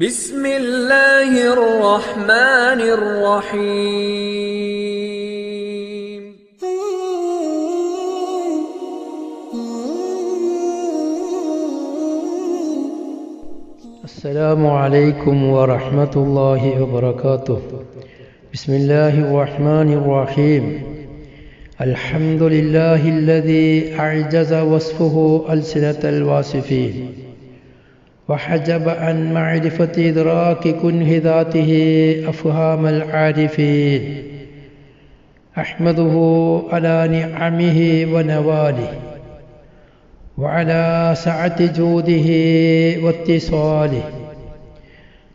بسم الله الرحمن الرحيم السلام عليكم ورحمة الله وبركاته بسم الله الرحمن الرحيم الحمد لله الذي أعجز وصفه ألسنة الواصفين وحجب عن معرفة إدراك كنه ذاته أفهام العارفين. أحمده على نعمه ونواله وعلى سعة جوده واتصاله.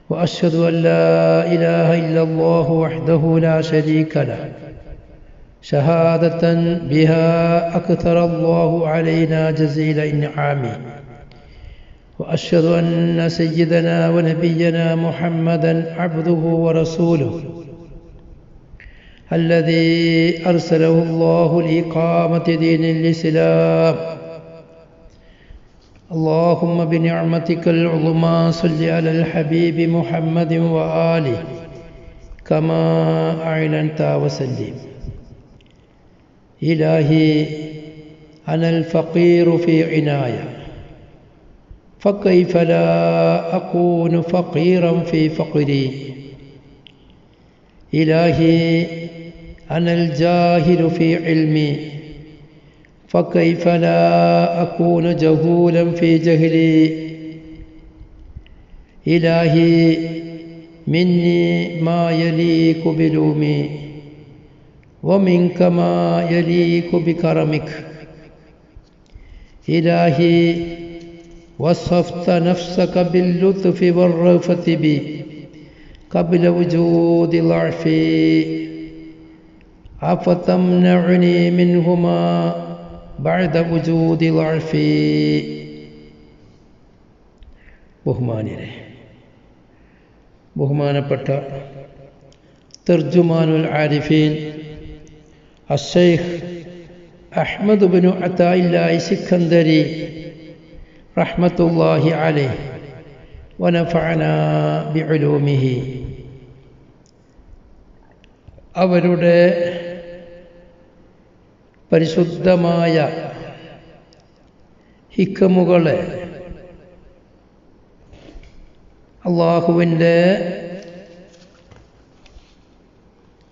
وأشهد أن لا إله إلا الله وحده لا شريك له. شهادة بها أكثر الله علينا جزيل إنعامه. وأشهد أن سيدنا ونبينا محمدا عبده ورسوله الذي أرسله الله لإقامة دين الإسلام. اللهم بنعمتك العظمى صل على الحبيب محمد وآله كما أعلنت وسلم. إلهي أنا الفقير في عناية. فكيف لا أكون فقيرا في فقري؟ إلهي أنا الجاهل في علمي. فكيف لا أكون جهولا في جهلي؟ إلهي مني ما يليق بلومي ومنك ما يليق بكرمك. إلهي وصفت نفسك باللطف والرأفة بي قبل وجود ضعفي أفتمنعني منهما بعد وجود ضعفي ബഹുമാനിരെ ബഹുമാനപ്പെട്ട തർജുമാനുൽ ആരിഫീൻ അഷൈഖ് അഹ്മദ് ബിനു അത്തായില്ലായി സിഖന്ദരി റഹ്മത്തുല്ലാഹി عليه ونفعنا ബിഉലൂമിഹി. അവരുടെ പരിശുദ്ധമായ ഹിക്കമുകളെ അള്ളാഹുവിന്റെ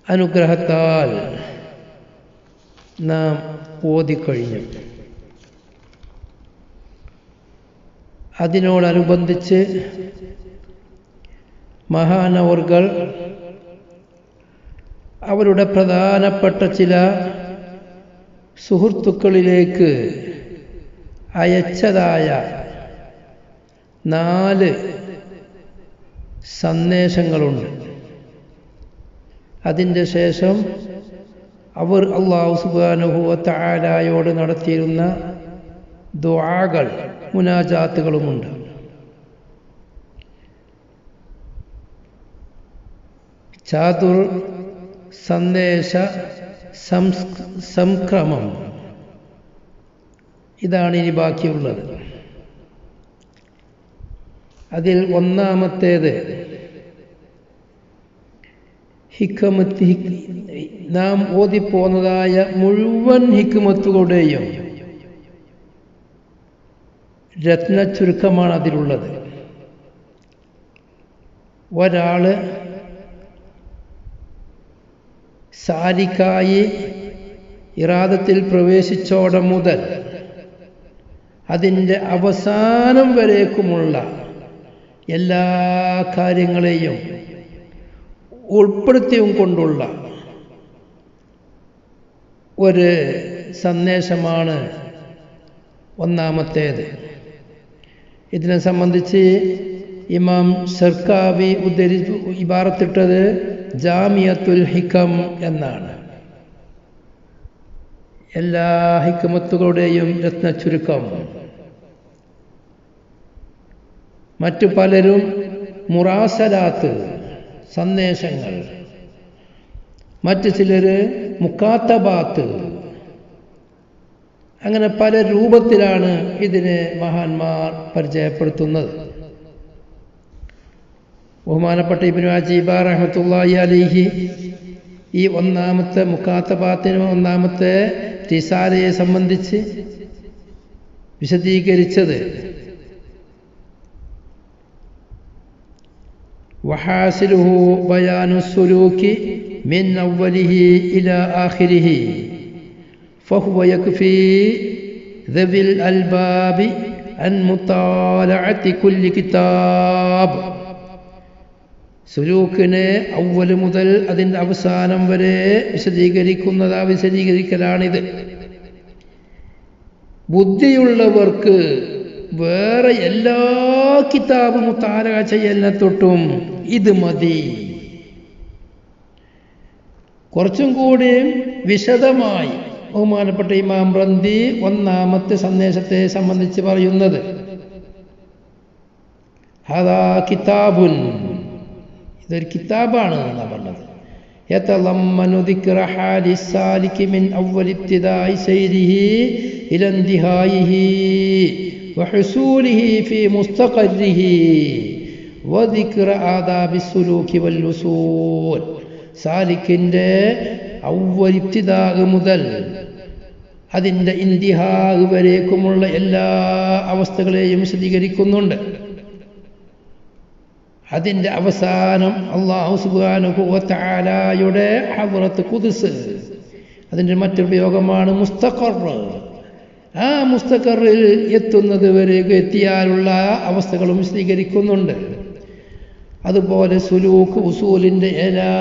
അനുഗ്രഹത്താൽ നാം ഓതിക്കഴിഞ്ഞു. അതിനോടനുബന്ധിച്ച് മഹാനവർകൾ അവരുടെ പ്രധാനപ്പെട്ട ചില സുഹൃത്തുക്കളിലേക്ക് അയച്ചതായ നാല് സന്ദേശങ്ങളുണ്ട്. അതിന്റെ ശേഷം അവർ അള്ളാഹു സുബാനുഭവത്ത ആലായോട് നടത്തിയിരുന്ന ദ്വാകൾ മുനാജാത്തുകളുമുണ്ട്. ചാതുർ സന്ദേശ സംക്രമം. ഇതാണ് ഇനി ബാക്കിയുള്ളത്. അതിൽ ഒന്നാമത്തേത് ഹിക്കമത്ത് നാം ഓതിപ്പോന്നതായ മുഴുവൻ ഹിക്കുമത്തുകളുടെയും രത്ന ചുരുക്കമാണ് അതിലുള്ളത് ഒരാൾ സാരിക്കായി ഇറാദത്തിൽ പ്രവേശിച്ചോടെ മുതൽ അതിന്റെ അവസാനം വരേക്കുമുള്ള എല്ലാ കാര്യങ്ങളെയും ഉൾപ്പെടുത്തിയും കൊണ്ടുള്ള ഒരു സന്ദേശമാണ് ഒന്നാമത്തേത്. ഇതിനെ സംബന്ധിച്ച് ഇമാം സർക്കാവി ഉദ്ധരി ഇബാറത്തിട്ടത് ജാമിയത്തുൽ ഹിക്കം എന്നാണ്. എല്ലാ ഹിക്കമത്തുകളുടെയും രത്ന ചുരുക്കം. മറ്റു പലരും മുറാസലാത്ത് സന്ദേശങ്ങൾ. മറ്റു ചിലർ മുക്കാത്തബാത്ത് അങ്ങനെ പല രൂപത്തിലാണ് ഇതിനെ മഹാന്മാർ പരിചയപ്പെടുത്തുന്നത്. ബഹുമാനപ്പെട്ട ഇബിനു അജീബ അലിഹി ഈ ഒന്നാമത്തെ മുക്കാത്തപാത്തിന് ഒന്നാമത്തെ റിസാലയെ സംബന്ധിച്ച് വിശദീകരിച്ചത് വഹാസിലുഹു ബയാനു മിൻ അവലിഹി ഇല ആഖിരിഹി. فهو يكفي ذوي الألباب عن مطالعة كل كتاب സുലൂക്കിനെ അവല് മുതൽ അതിൻ്റെ അവസാനം വരെ വിശദീകരിക്കുന്നതാ വിശദീകരിക്കലാണിത് ബുദ്ധിയുള്ളവർക്ക് വേറെ എല്ലാ കിതാബും മുത്താലക ചെയ്യലിനെ തൊട്ടും ഇത് മതി കുറച്ചും കൂടി വിശദമായി ബഹുമാനപ്പെട്ട ഇമാം റന്തി ഒന്നാമത്തെ സന്ദേശത്തെ സംബന്ധിച്ച് പറയുന്നത് ഹദാ കിതാബുൻ ഇതൊരു കിതാബാണ് എന്നാണ് പറഞ്ഞത് يتضمن ذكر حال السالك من أول ابتداء سيره إلى انتهائه وحصوله في مستقره وذكر آداب السلوك والوصول സാലിക്കിൻ്റെ ഔവരിപ്തിതാഗ് മുതൽ അതിന്റെ ഇന്തിഹാഗ് വരേക്കുമുള്ള എല്ലാ അവസ്ഥകളെയും വിശദീകരിക്കുന്നുണ്ട്. അതിന്റെ അവസാനം അള്ളാഹു സുബാനുഭവത്താലായുടെ ഹവറത്ത് കുതിസ് അതിന്റെ മറ്റുപയോഗമാണ് മുസ്തഖർ. ആ മുസ്തഖറിൽ എത്തുന്നത് വരെ എത്തിയാലുള്ള അവസ്ഥകളും വിശദീകരിക്കുന്നുണ്ട്. അതുപോലെ സുലൂഖ് ഉസൂലിന്റെ എല്ലാ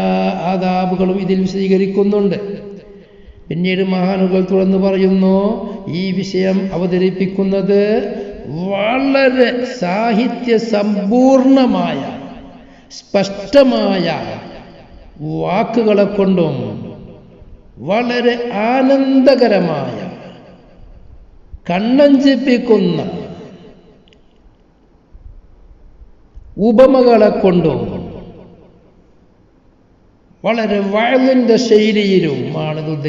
ആദാബുകളും ഇതിൽ വിശദീകരിക്കുന്നുണ്ട്. പിന്നീട് മഹാനുകൾ തുറന്നു പറയുന്നു ഈ വിഷയം അവതരിപ്പിക്കുന്നത് വളരെ സാഹിത്യ സമ്പൂർണമായ സ്പഷ്ടമായ വാക്കുകളെ കൊണ്ടും വളരെ ആനന്ദകരമായ കണ്ണഞ്ചിപ്പിക്കുന്ന ഉപമകളെ കൊണ്ടും വളരെ വയലിന്റെ ശൈലിയിലും ആണ് ഇത്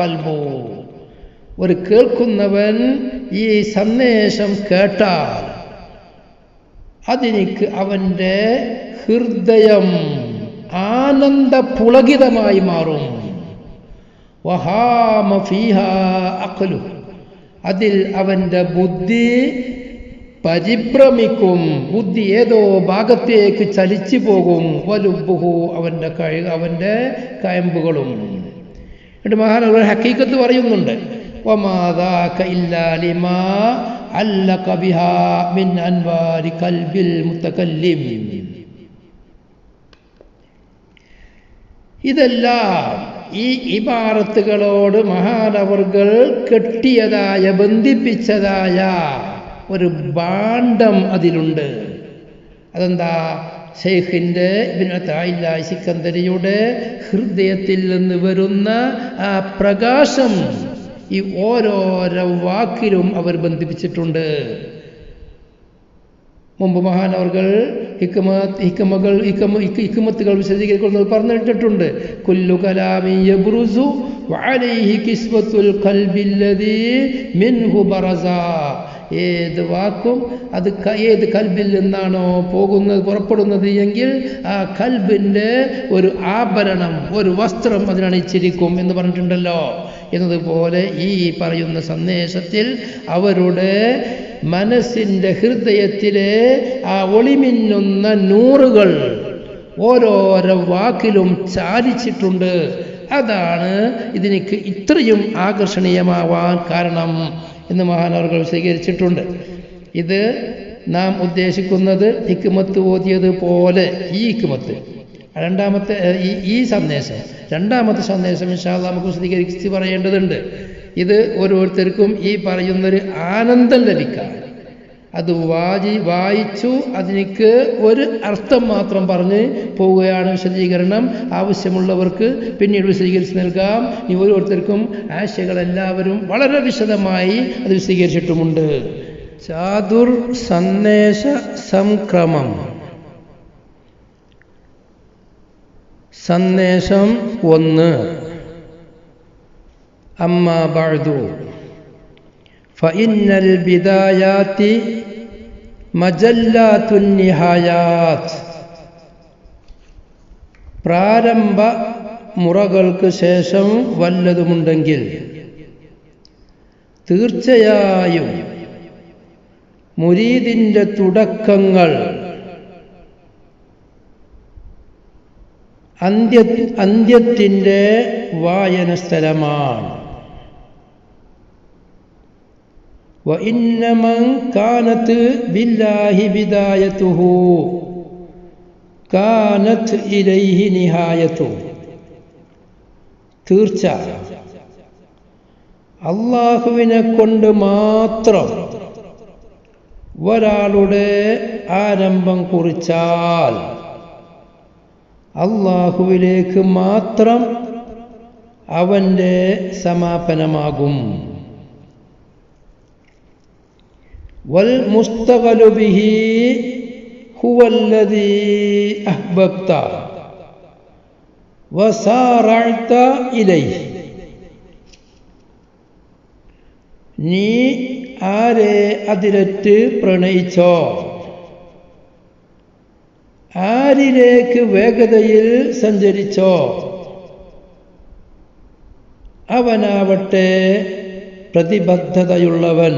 കൽബോ. ഒരു കേൾക്കുന്നവൻ ഈ സന്ദേശം കേട്ടാൽ അതിനിക്ക് അവന്റെ ഹൃദയം ആനന്ദ പുളകിതമായി മാറും. വഹാമ ഫീഹ അഖലു. അതിൽ അവന്റെ ബുദ്ധി പരിഭ്രമിക്കും. ബുദ്ധി ഏതോ ഭാഗത്തേക്ക് ചലിച്ചു പോകും. വലുബുഹു അവന്റെ കഴി അവന്റെ കയമ്പുകളും. എന്നിട്ട് മഹാനവർ ഹക്കീക്കത്ത് പറയുന്നുണ്ട്. ഇതെല്ലാം ഈ ഇബാറത്തുകളോട് മഹാനവർകൾ കെട്ടിയതായ ബന്ധിപ്പിച്ചതായ ഒരു ഭാണ്ഡം അതിലുണ്ട്. അതെന്താ? ഷെയ്ഖിന്റെ ഇബിനത്തായില്ല സിക്കന്ദരിയുടെ ഹൃദയത്തിൽ നിന്ന് വരുന്ന ആ പ്രകാശം ഈ ഓരോരോ വാക്കിലും അവർ ബന്ധിപ്പിച്ചിട്ടുണ്ട്. മുമ്പ് മഹാനവർകൾ ഹിക്കമത്ത് ഹിക്കമകൾ ഹിക്കമ ഹിക്കമത്തുകൾ വിശദീകരിക്കുന്നത് പറഞ്ഞിട്ടിട്ടുണ്ട് കുല്ലു കലാമി യബ്രുസു വഅലൈഹി കിസ്വത്തുൽ ഖൽബില്ലദീ മിൻഹു ബറസ ഏത് വാക്കും അത് ഏത് കൽബിൽ നിന്നാണോ പോകുന്നത് പുറപ്പെടുന്നത് എങ്കിൽ ആ കൽബിന്റെ ഒരു ആഭരണം ഒരു വസ്ത്രം അതിനണിച്ചിരിക്കും എന്ന് പറഞ്ഞിട്ടുണ്ടല്ലോ. എന്നതുപോലെ ഈ പറയുന്ന സന്ദേശത്തിൽ അവരുടെ മനസ്സിന്റെ ഹൃദയത്തിലെ ആ ഒളിമിന്നുന്ന നൂറുകൾ ഓരോരോ വാക്കിലും ചാരിച്ചിട്ടുണ്ട്. അതാണ് ഇതിനിക്ക് ഇത്രയും ആകർഷണീയമാവാൻ കാരണം. എന്ന് മഹാനവർകൾ സ്വീകരിച്ചിട്ടുണ്ട് ഇത് നാം ഉദ്ദേശിക്കുന്നത് ഹിക്കുമത്ത് ഓതിയത് പോലെ ഈ ഹിക്കുമത്ത് രണ്ടാമത്തെ ഈ ഈ സന്ദേശം രണ്ടാമത്തെ സന്ദേശം ഇൻഷാല്ല നമുക്ക് വിശദീകരിച്ച് പറയേണ്ടതുണ്ട്. ഇത് ഓരോരുത്തർക്കും ഈ പറയുന്നൊരു ആനന്ദം ലഭിക്കാൻ. അത് വായി വായിച്ചു അതിനേക്ക് ഒരു അർത്ഥം മാത്രം പറഞ്ഞ് പോവുകയാണ് വിശദീകരണം. ആവശ്യമുള്ളവർക്ക് പിന്നീട് വിശദീകരിച്ച് നൽകാം. ഈ ഓരോരുത്തർക്കും ആശകൾ എല്ലാവരും വളരെ വിശദമായി അത് വിശദീകരിച്ചിട്ടുമുണ്ട്. ചാതുർ സന്ദേശ സംക്രമം. സന്ദേശം ഒന്ന്. അമ്മ ബഅദു. ഫഇന്നൽ ബിദായാത്തി മജല്ലാത്തുൻ നിഹായാത്. പ്രാരംഭ മുറകൾക്ക് ശേഷം വല്ലതുമുണ്ടെങ്കിൽ തീർച്ചയായും മുരീദിന്റെ തുടക്കങ്ങൾ അന്ത്യ അന്ത്യത്തിന്റെ വായന സ്ഥലമാണ് കാനത്ത് ബില്ലാഹി ബിദായത്തുഹു കാനത്ത് ഇലൈഹി നിഹായത്തു തീർച്ച അള്ളാഹുവിനെ കൊണ്ട് മാത്രം ഒരാളുടെ ആരംഭം കുറിച്ചാൽ അള്ളാഹുവിലേക്ക് മാത്രം അവന്റെ സമാപനമാകും. വൽ മുസ്തകലുബിഹി ഹുവല്ലദീ അഹ്ബബ്ത. വസാറഴ്ത ഇലൈഹി. നീ ആരെ അതിരറ്റ് പ്രണയിച്ചോ? ആരിലേക്ക് വേഗതയിൽ സഞ്ചരിച്ചോ? അവനാവട്ടെ പ്രതിബദ്ധതയുള്ളവൻ.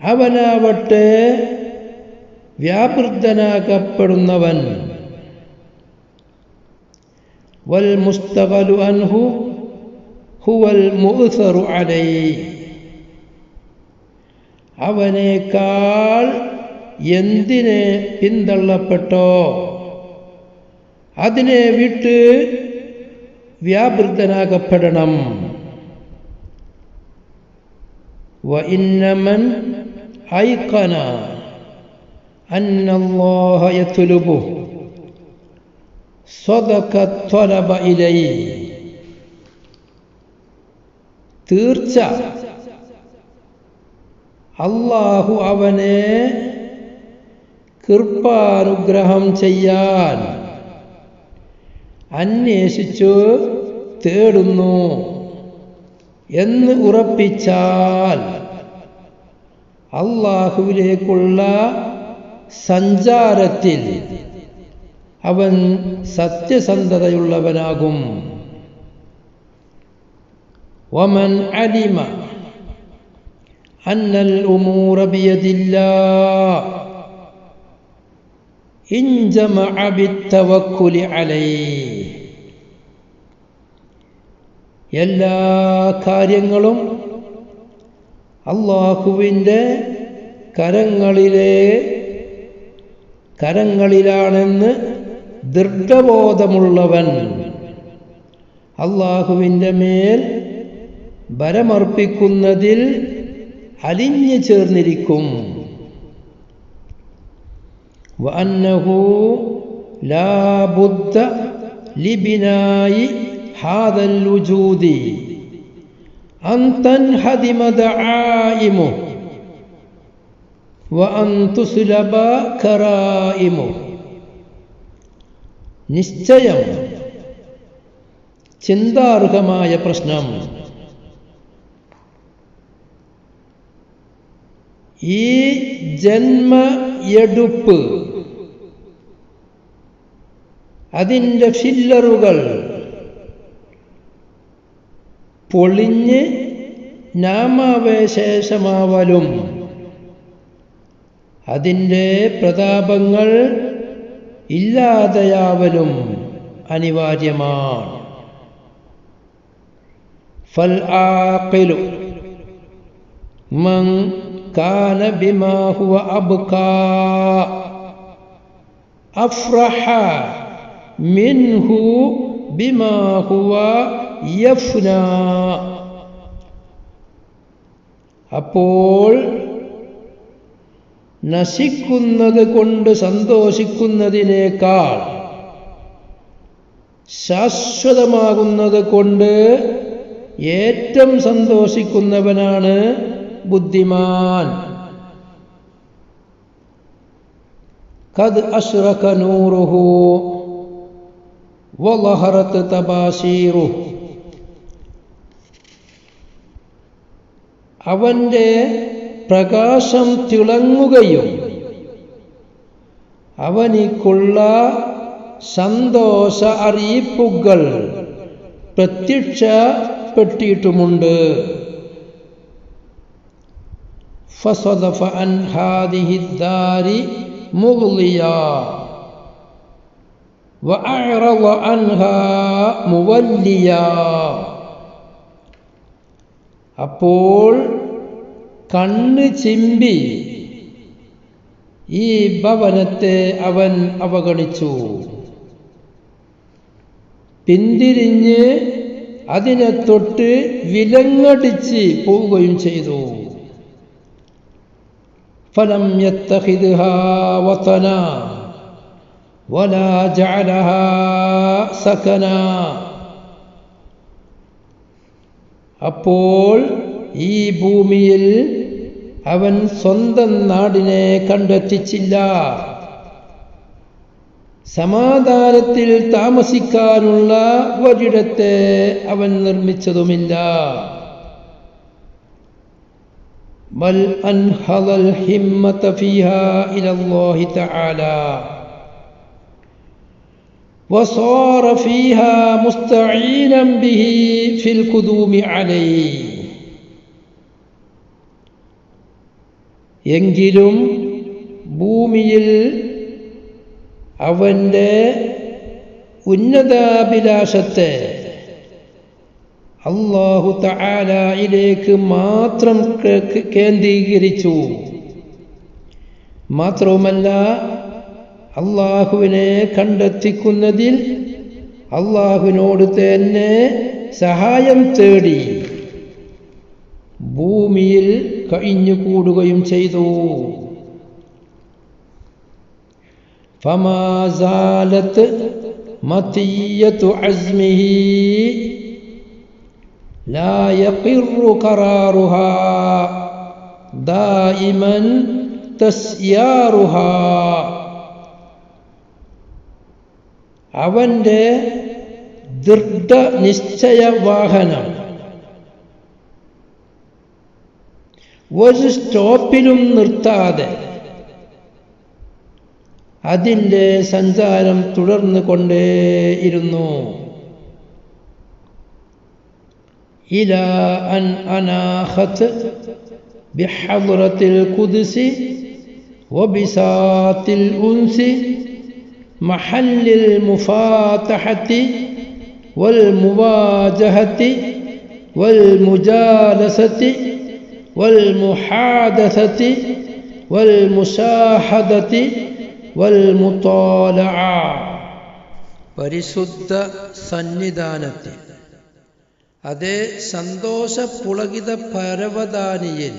അവനാവട്ടെ വ്യാപൃതനാക്കപ്പെടുന്നവൻ വൽ മുസ്തകലു അൻഹു ഹുവൽ മുഹുസറു അലൈ അവനേക്കാൾ എന്തിനെ പിന്തള്ളപ്പെട്ടോ? അതിനെ വിട്ട് വ്യാപൃതനാകപ്പെടണം വ ഇന്നമൻ أيقن أن الله يطلبه صدق الطلب إليه തീർച്ച അള്ളാഹു അവനെ കൃപാനുഗ്രഹം ചെയ്യാൻ അന്വേഷിച്ചു തേടുന്നു എന്ന് ഉറപ്പിച്ചാൽ അള്ളാഹുവിലേക്കുള്ള സഞ്ചാരത്തിൽ അവൻ സത്യസന്ധതയുള്ളവനാകും. വമൻ അലിമ അന്നൽ ഉമൂറ ഇഞ്ചമ അബിത്തവക്കുലി ബിത്തവക്കുലി അലൈഹി. എല്ലാ കാര്യങ്ങളും അള്ളാഹുവിന്റെ കരങ്ങളിലെ കരങ്ങളിലാണെന്ന് ദൃഢബോധമുള്ളവൻ അള്ളാഹുവിന്റെ മേൽ ബലമർപ്പിക്കുന്നതിൽ അലിഞ്ഞു ചേർന്നിരിക്കും. വന്നഹു ലാബുദ്ധ ലിബിനായി ഹാദൽ നിശ്ചയം. ചിന്താർഹമായ പ്രശ്നം. ഈ ജന്മ എടുപ്പ് അതിന്റെ ഫില്ലറുകൾ പൊളിഞ്ഞ് നാമാവശേഷമാവലും. അതിന്റെ പ്രതാപങ്ങൾ ഇല്ലാതെയാവലും അനിവാര്യമാണ്. ഫൽ മൻ മിൻഹു ബിമാ ഹുവ യഫ്ന. അപ്പോൾ നശിക്കുന്നത് കൊണ്ട് സന്തോഷിക്കുന്നതിനേക്കാൾ ശാശ്വതമാകുന്നത് കൊണ്ട് ഏറ്റവും സന്തോഷിക്കുന്നവനാണ് ബുദ്ധിമാൻ. കത് അശ്രഖനൂറുഹു നൂറുഹു വലഹറത്ത് അവൻ്റെ പ്രകാശം തിളങ്ങുകയും അവനിക്കുള്ള സന്തോഷ അറിയിപ്പുകൾ പ്രത്യക്ഷപ്പെട്ടിട്ടുമുണ്ട് فصدف عن هذه الدار مغليا وأعرض عنها موليا അപ്പോൾ കണ്ണ് ചിമ്പി. ഈ ഭവനത്തെ അവൻ അവഗണിച്ചു. പിന്തിരിഞ്ഞ് അതിനെ തൊട്ട് വിലങ്ങടിച്ച് പോവുകയും ചെയ്തു. ഫലം വതന സകന. അപ്പോൾ ഈ ഭൂമിയിൽ അവൻ സ്വന്തം നാടിനെ കണ്ടെത്തിച്ചില്ല സമാധാനത്തിൽ താമസിക്കാനുള്ള ഒരിടത്തെ അവൻ നിർമ്മിച്ചതുമില്ല بل أنهض الهمة فيها إلى الله تعالى وصار فيها مستعينا به في القدوم عليه എങ്കിലും ഭൂമിയിൽ അവന്റെ ഉന്നതാഭിലാഷത്തെ അള്ളാഹു തആലയിലേക്ക് മാത്രം കേന്ദ്രീകരിച്ചു. മാത്രവുമല്ല അള്ളാഹുവിനെ കണ്ടെത്തിക്കുന്നതിൽ അള്ളാഹുവിനോട് തന്നെ സഹായം തേടി ഭൂമിയിൽ കഴിഞ്ഞുകൂടുകയും ചെയ്തു ഫമാസാലത്ത് മത്തിയത്തു അസ്മിഹി لا يقر قرارها دائما تسيارها അവൻ്റെ ദൃഢനിശ്ചയ വാഹനം ഒരു സ്റ്റോപ്പിലും നിർത്താതെ അതിൻ്റെ സഞ്ചാരം തുടർന്നു കൊണ്ടേയിരുന്നു إلى أن أناخت بحضرة القدس وبساط الأنس محل المفاتحة والمواجهة والمجالسة والمحادثة والمشاهدة والمطالعة പരിശുദ്ധ സന്നിധാനത്തിൽ അതേ സന്തോഷ പുളകിത പരവതാനിയിൽ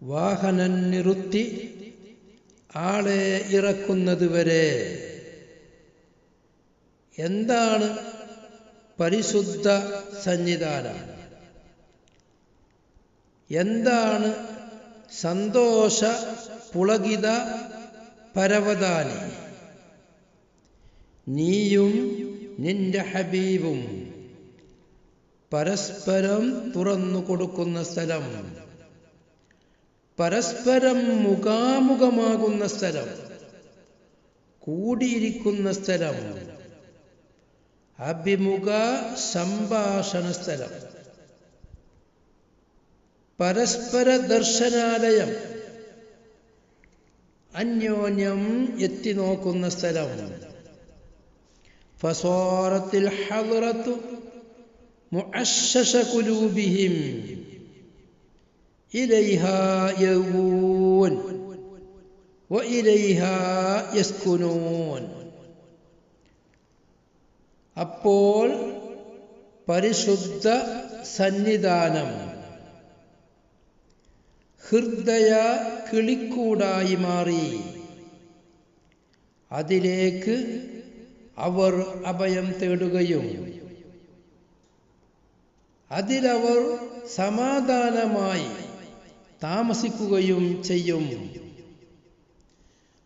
വാഹനം നിറുത്തി ആളെ ഇറക്കുന്നത് വരെ എന്താണ് പരിശുദ്ധ സന്നിധാനം എന്താണ് സന്തോഷ പുളകിത പരവതാനി? നീയും നിന്റെ ഹബീബും പരസ്പരം തുറന്നു കൊടുക്കുന്ന സ്ഥലം പരസ്പരം മുഖാമുഖമാകുന്ന സ്ഥലം കൂടിയിരിക്കുന്ന സ്ഥലം അഭിമുഖ സംഭാഷണ സ്ഥലം. പരസ്പര ദർശനാലയം അന്യോന്യം എത്തി നോക്കുന്ന സ്ഥലം فصارت الحضرة معشش قلوبهم إليها يوون وإليها يسكنون അപ്പോൾ പരിശുദ്ധ സന്നിധാനം ഹൃദയ കിളിക്കൂടായി മാറി അതിലേക്ക് അവർ അഭയം തേടുകയും അതിലവർ സമാധാനമായി താമസിക്കുകയും ചെയ്യും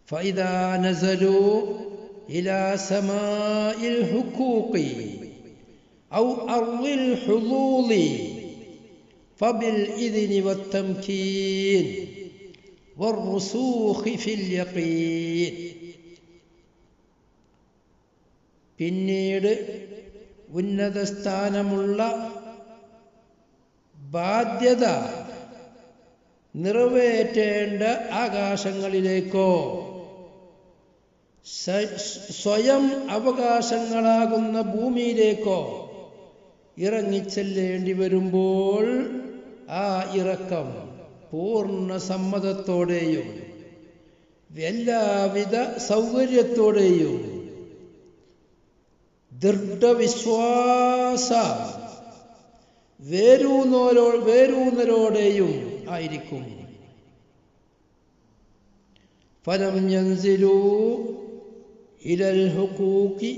فإذا نزلوا إلى سماء الحقوق أو أرض الحظوظ فبالإذن والتمكين والرسوخ في اليقين പിന്നീട് ഉന്നത സ്ഥാനമുള്ള ബാധ്യത നിറവേറ്റേണ്ട ആകാശങ്ങളിലേക്കോ സ്വയം അവകാശങ്ങളാകുന്ന ഭൂമിയിലേക്കോ ഇറങ്ങിച്ചെല്ലേണ്ടി വരുമ്പോൾ ആ ഇറക്കം പൂർണ സമ്മതത്തോടെയും എല്ലാവിധ സൗകര്യത്തോടെയും ദൃഢവിശ്വാസ വേരൂന്നോരോ വേരൂന്നരോടെയും ആയിരിക്കും. ഫലം യൻസിലൂ ഇലൽ ഹുക്കൂക്കി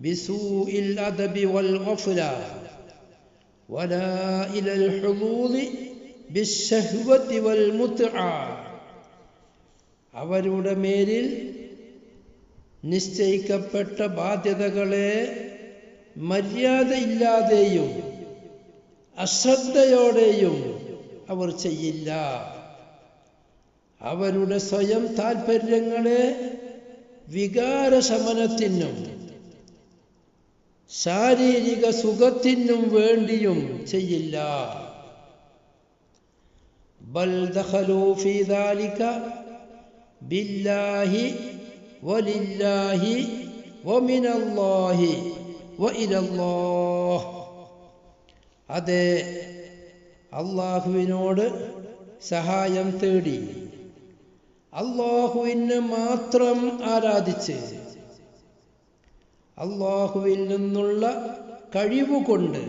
ബിസൂ ഇൽ അദബി വൽ ഗഫ്ല. ولا إلى الحظوظ بالشهوة والمتعة അവരുടെ മേലിൽ നിശ്ചയിക്കപ്പെട്ട ബാധ്യതകളെ മര്യാദയില്ലാതെയും അശ്രദ്ധയോടെയും അവർ ചെയ്യില്ല അവരുടെ സ്വയം താൽപ്പര്യങ്ങളെ വികാരശമനത്തിനും ശാരീരിക സുഖത്തിനും വേണ്ടിയും ചെയ്യില്ല. ബൽ ദഖലൂ ഫീ ദാലിക ബില്ലാഹി വലില്ലാഹി വമിനല്ലാഹി വഇലല്ലാഹ്. അതെ അള്ളാഹുവിനോട് സഹായം തേടി. അള്ളാഹുവിനെ മാത്രം ആരാധിച്ച് അള്ളാഹുവിൽ നിന്നുള്ള കഴിവുകൊണ്ട്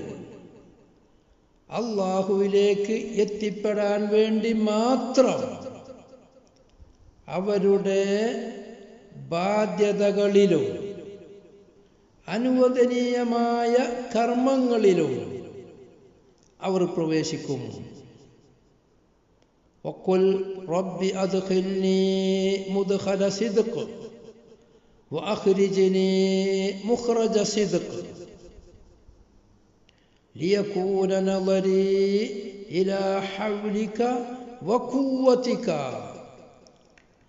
അള്ളാഹുവിലേക്ക് എത്തിപ്പെടാൻ വേണ്ടി മാത്രം അവരുടെ ബാധ്യതകളിലും അനുവദനീയമായ കർമ്മങ്ങളിലും അവർ പ്രവേശിക്കും ഒക്കുൽ റബ്ബി അദ്ഖിൽനി മുദ്ഖല സിദ്ഖ്. وأخرجني مخرج صدق ليكون نظري إلى حولك وقوتك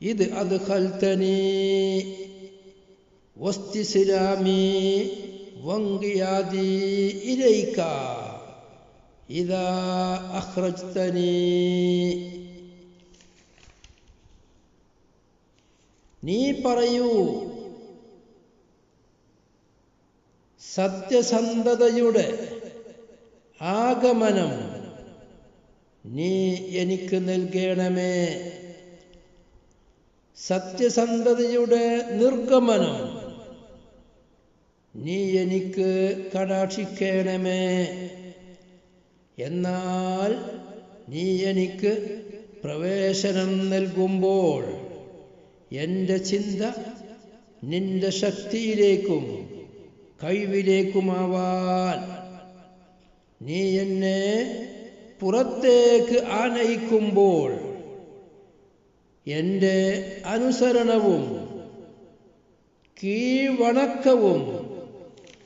إذ أدخلتني واستسلامي وانقيادي إليك إذا أخرجتني നീ പറയൂ സത്യസന്ധതയുടെ ആഗമനം നീ എനിക്ക് നൽകണമേ. സത്യസന്ധതയുടെ നിർഗമനം നീ എനിക്ക് കടാക്ഷിക്കണമേ. എന്നാൽ നീ എനിക്ക് പ്രവേശനം നൽകുമ്പോൾ എന്റെ ചിന്ത നിന്റെ ശക്തിയിലേക്കും കഴിവിലേക്കുമാവാൻ നീ എന്നെ പുറത്തേക്ക് ആനയിക്കുമ്പോൾ എന്റെ അനുസരണവും കീഴ്വണക്കവും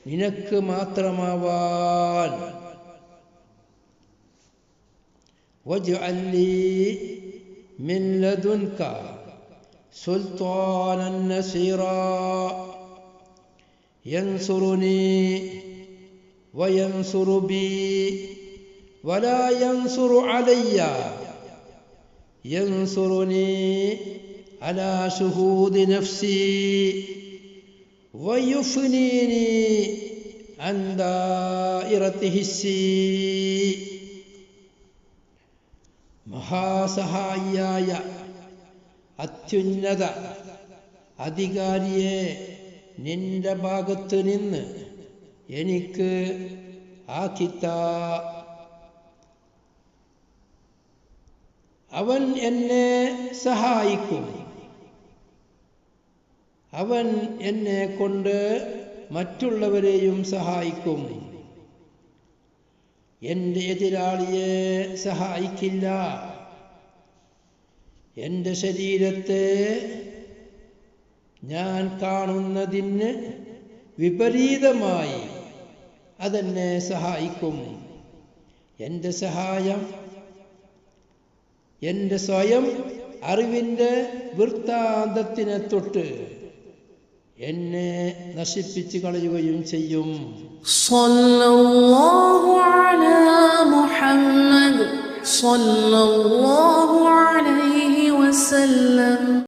നിനക്ക് മാത്രമാവാൻ. മിൻ ലദുൻക സുൽത്താനൻ ينصرني وينصر بي ولا ينصر علي ينصرني على شهود نفسي ويفنيني عن دائرة حسي മഹാസഹായിയായ അത്യുന്നത അധികാരിയെ നിന്റെ ഭാഗത്ത് നിന്ന് എനിക്ക് ആക്കിത്ത. അവൻ എന്നെ സഹായിക്കും. അവൻ എന്നെ കൊണ്ട് മറ്റുള്ളവരെയും സഹായിക്കും. എന്റെ എതിരാളിയെ സഹായിക്കില്ല. എന്റെ ശരീരത്തെ ഞാൻ കാണുന്നതിന് വിപരീതമായി അതെന്നെ സഹായിക്കും. എന്റെ സഹായം എന്റെ സ്വയം അറിവിന്റെ വൃത്താന്തത്തിനെ തൊട്ട് എന്നെ നശിപ്പിച്ചു കളയുകയും ചെയ്യും. മുഹമ്മദ്